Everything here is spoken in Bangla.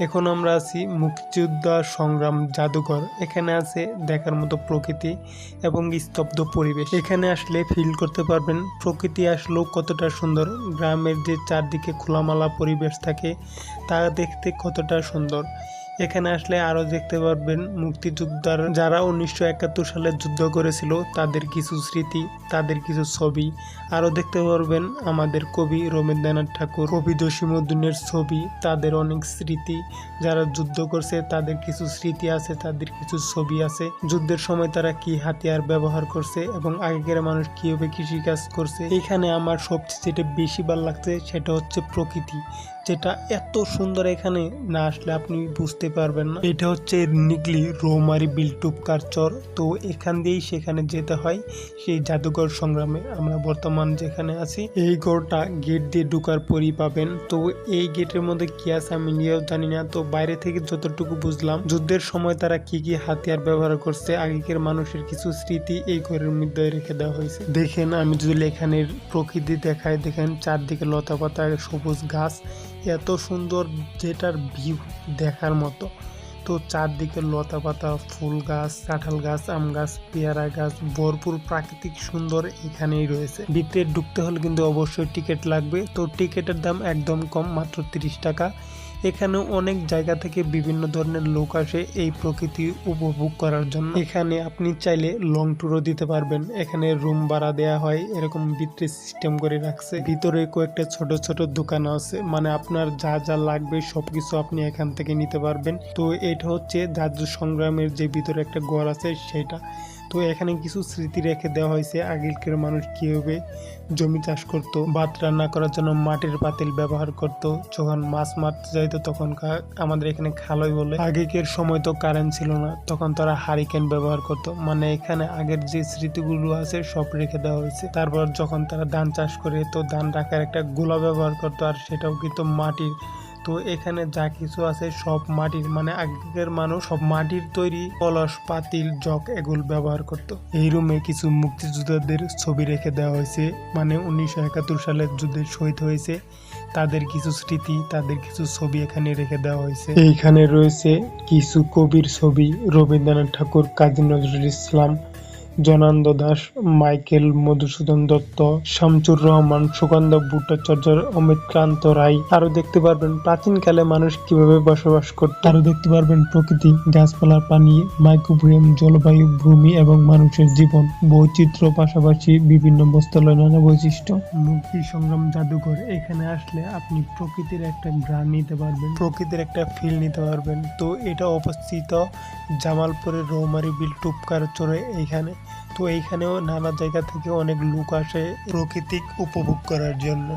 এখন আমরা আছি মুক্তিযোদ্ধা সংগ্রাম জাদুঘর। এখানে আছে দেখার মতো প্রকৃতি এবং স্তব্ধ পরিবেশ। এখানে আসলে ফিল করতে পারবেন প্রকৃতি আসলেও কতটা সুন্দর। গ্রামের যে চারদিকে খোলামালা পরিবেশ থাকে, তা দেখতে কতটা সুন্দর। এখানে আসলে আরও দেখতে পারবেন মুক্তিযোদ্ধার যারা উনিশশো একাত্তর সালে যুদ্ধ করেছিল, তাদের কিছু স্মৃতি, তাদের কিছু ছবি। আরও দেখতে পারবেন আমাদের কবি রবীন্দ্রনাথ ঠাকুর, কবি জসীমউদ্দিনের ছবি, তাদের অনেক স্মৃতি। যারা যুদ্ধ করছে, তাদের কিছু স্মৃতি আছে, তাদের কিছু ছবি আছে। যুদ্ধের সময় তারা কি হাতিয়ার ব্যবহার করছে এবং আগেকার মানুষ কীভাবে কৃষিকাজ করছে, এখানে আমার সবচেয়ে যেটা বেশি ভালো লাগছে, সেটা হচ্ছে প্রকৃতি। যেটা এত সুন্দর এখানে না আসলে আপনি বুঝতে পারবেন না। এটা হচ্ছে নিগলি রৌমারি বিলটুপকার চর। তো এখান দিয়েই সেখানে যেতে হয়। সেই জাদুঘর সংগ্রামে আমরা বর্তমান যেখানে আছি, এই গড়টা গেট দিয়ে ঢুকার পরই পাবেন। তো এই গেটের মধ্যে কি আছে আমি নিজেও জানি না। তো বাইরে থেকে যতটুকু বুঝলাম, যুদ্ধের সময় তারা কি কি হাতিয়ার ব্যবহার করছে, আগেকার মানুষের কিছু স্মৃতি এই ঘরের মধ্যে রেখে দেওয়া হয়েছে। দেখেন, আমি যদি এখানের প্রকৃতি দেখাই, দেখেন চারদিকে লতা পাতা সবুজ গাছ এত সুন্দর যেটার ভিউ দেখার মতো। তো চারদিকে লতা পাতা ফুল গাছ, কাঁঠাল গাছ, আম গাছ, পেয়ারা গাছ, ভরপুর প্রাকৃতিক সুন্দর এখানেই রয়েছে। ভিতরে ঢুকতে হলে কিন্তু অবশ্যই টিকিট লাগবে। তো টিকিটের দাম একদম কম, মাত্র তিরিশ টাকা। এখানে অনেক জায়গা থেকে বিভিন্ন ধরনের লোক আসে এই প্রকৃতি উপভোগ করার জন্য। এখানে আপনি চাইলে লং ট্যুরও দিতে পারবেন। এখানে রুম ভাড়া দেওয়া হয়, এরকম ভিতরে সিস্টেম করে রাখছে। ভিতরে কয়েকটা ছোট ছোট দোকান আছে মানে আপনার যা যা লাগবে সবকিছু আপনি এখান থেকে নিতে পারবেন। তো এটা হচ্ছে জাদু সংগ্রামের যে ভিতরে একটা ঘর আছে, সেটা তো এখানে কিছু স্মৃতি রেখে দেওয়া হয়েছে। আগেকার মানুষ কীভাবে জমি চাষ করতো, ভাত রান্না করার জন্য মাটির পাতিল ব্যবহার করত, যখন মাছ মারতে যাইতো তখন আমাদের এখানে খালই বলে। আগেকার সময় তো কারেন্ট ছিল না, তখন তারা হারিকেন ব্যবহার করত। মানে এখানে আগের যে স্মৃতিগুলো আছে সব রেখে দেওয়া হয়েছে। তারপর যখন তারা ধান চাষ করে, তো ধান রাখার একটা গোলা ব্যবহার করতো, আর সেটাও কিন্তু মাটির তো এখানে যা কিছু আছে সব মাটির মানে আগেকার মানুষ সব মাটির তৈরি কলস, পাতিল, জগ এগুলো ব্যবহার করত। এই রুমে কিছু মুক্তিযোদ্ধাদের ছবি রেখে দেওয়া হয়েছে। মানে উনিশশো একাত্তর সালের যুদ্ধে শহীদ হয়েছে। তাদের কিছু স্মৃতি, তাদের কিছু ছবি এখানে রেখে দেওয়া হয়েছে। এইখানে রয়েছে কিছু কবির ছবি। রবীন্দ্রনাথ ঠাকুর, কাজী নজরুল ইসলাম জনানন্দ দাস, মাইকেল মধুসূদন দত্ত শামচুর রহমান সুগন্ধ ভট্টাচার্য অমিতক্রান্ত রায়। আরও দেখতে পারবেন প্রাচীনকালে মানুষ কীভাবে বসবাস করত। আরও দেখতে পারবেন প্রকৃতি গাছপালা পানি মাইক্রোভেম জলবায়ু, ভূমি এবং মানুষের জীবন। বৈচিত্র্য পাশাপাশি বিভিন্ন বস্ত্রালয় নানা বৈশিষ্ট্য। মুক্তি সংগ্রাম জাদুঘর, এখানে আসলে আপনি প্রকৃতির একটা গ্রান নিতে পারবেন। প্রকৃতির একটা ফিল নিতে পারবেন। তো এটা অবস্থিত জামালপুরের রৌমারি বিল টুপকার চরে এইখানে তো এইখানেও নানা জায়গা থেকে অনেক লোক আসে প্রকৃতিক উপভোগ করার জন্য।